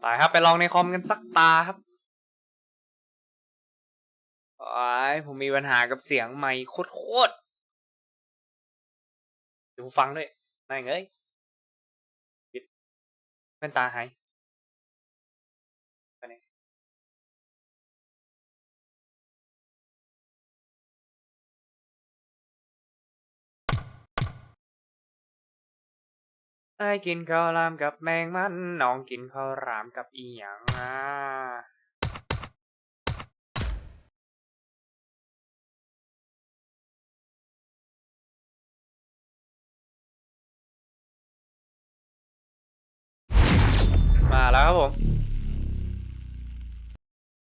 ไปครับไปลองในคอมกันสักตาครับไอ้ผมมีปัญหากับเสียงไมค์โคตรๆเดี๋ยวผมฟังด้วยนายเอ้ยปิดแว่นตาหาย ไอ้กินข้าวรามกับแมงมันน้องกินข้าวรามกับอีหยังอะมาแล้วครับผม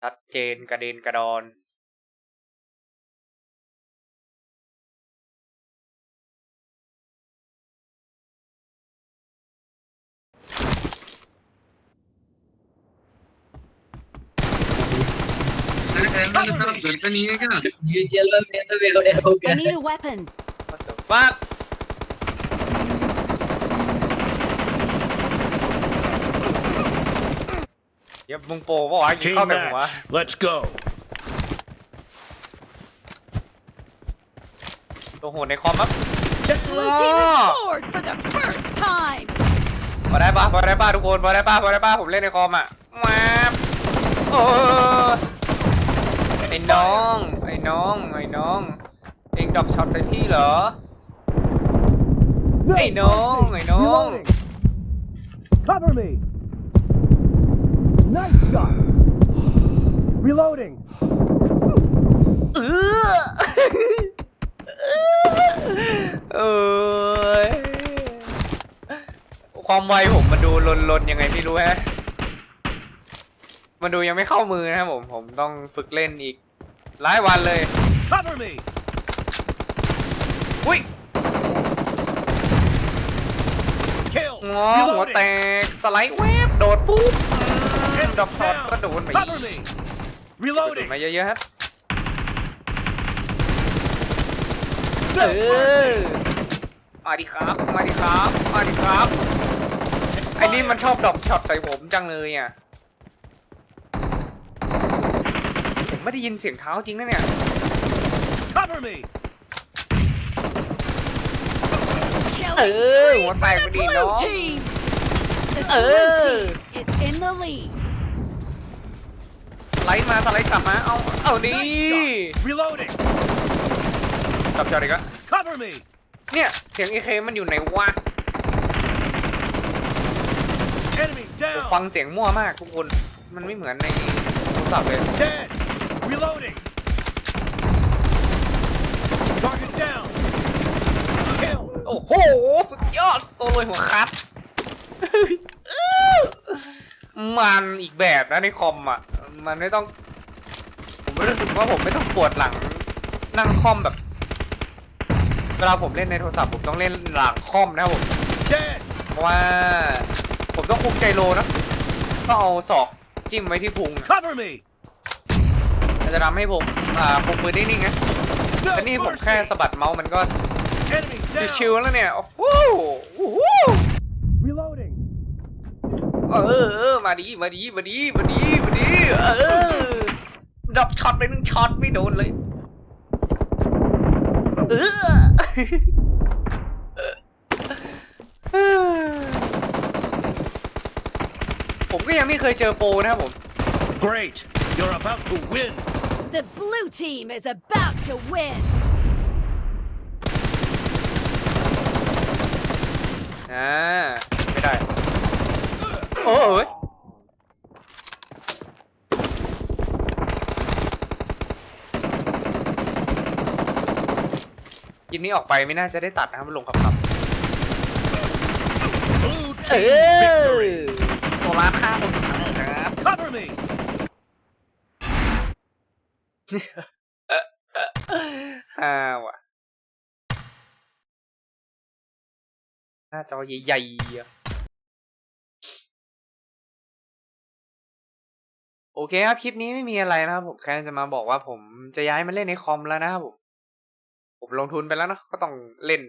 ชัดเจนกระเด็นกระดอน Dale, dale, dale, dale, niega. ये चलो मैं तो वीडियो हो I गया need a weapon. What the fuck เดี๋ยวมึงโปรปะวะยิง Team เข้าแต่หัว match. Let's go. ตัวโหดในคอมครับ Blue team has Ah. scored for the first time. พอได้ปะพอได้ปะทุกคนพอได้ปะพอได้ปะผมเล่นในคอมอ่ะแมบโอ้ไอ้ น้อง ไอ้น้อง ไอ้น้อง เองดรอกช็อตใส่พี่เหรอ ไอ้น้อง ไอ้น้อง Cover me! Nice shot! Reloading! เออเอยความไวผมมันดูลนๆยังไงไม่รู้ฮะ มันดูยังไม่เข้ามือนะครับผม ผมต้องฝึกเล่นอีก หลายวันเลย Cover me. อุ้ย Kill. งอหัวแตกสไลด์เวฟโดดปุ๊บอืมดรอปช็อตก็โดนไป Cover me. โดน Reloading. มาเยอะๆครับ เอ No อ mercy. มาดิครับ มาดิครับ มาดิครับ ไอ้นี่มันชอบดรอปช็อตใส่ผมจังเลยอะ ผมไม่ได้ยินเสียงเท้าจริงนะเนี่ย Cover me. Killing Ừ, spree một for tay the của đi blue nó. team. The Ừ. blue team is in the lead. สไลด์มาสไลด์กลับมา เอา เอาดิ Nice shot. Reloading. ดรอปช็อตอีกแล้ว Cover me. เนี่ย เสียงเอเคมันอยู่ไหนวะ Enemy ผมฟัง down. เสียงมั่วมากทุกคน มันไม่เหมือนในโทรศัพท์เลย Dead. Reloading. Target down. Kill. โอ้โห สุดยอดสโตโรยหัวคัดมันอีกแบบนะในคอมอะ มันไม่ต้อง ผมรู้สึกว่าผมไม่ต้องปวดหลัง นั่งคอมแบบ เวลาผมเล่นในโทรศัพท์ผมต้องเล่นหลังคอมนะครับผม Dead. เพราะว่า ผมต้องคุมใจโลนะต้องเอาศอกจิ้มไว้ที่พุง Cover me. มันจะทำให้ผมอ่าคุมมือได้นิ่งนะ No แต่นี่ผมแค่ mercy. สะบัดเมาส์มันก็ Enemy ชิว down. ๆแล้วเนี่ย โอ้โหโอ้โห Reloading! เออเออมาดีมาดีมาดีมาดีมาดีเออดับช็อตไปหนึ่งช็อตไม่โดนเลยเออผมก็ยังไม่เคยเจอโปรนะครับผม Great. You're about to win. The blue team is about to win. อ่าไม่ได้ โอ้ยยินนี้ออกไปไม่น่าจะได้ตัดนะครับมันลงขับขับ Blue เอ team อ victory. โซลาร์ฆ่าคนสุดท้ายนะครับ Cover me. ฮ่าว่ะ หน้าจอใหญ่ๆอะโอเคครับ คลิปนี้ไม่มีอะไรนะครับผม แค่จะมาบอกว่าผมจะย้ายมาเล่นในคอมแล้วนะครับผม ผมลงทุนไปแล้วเนอะก็ต้องเล่น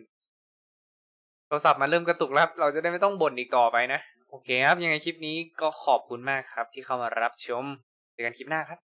โทรศัพท์มาเริ่มกระตุกแล้ว เราจะได้ไม่ต้องบ่นอีกต่อไปนะ โอเคครับ ยังไงคลิปนี้ก็ขอบคุณมากครับ ที่เข้ามารับชม เจอกันคลิปหน้าครับ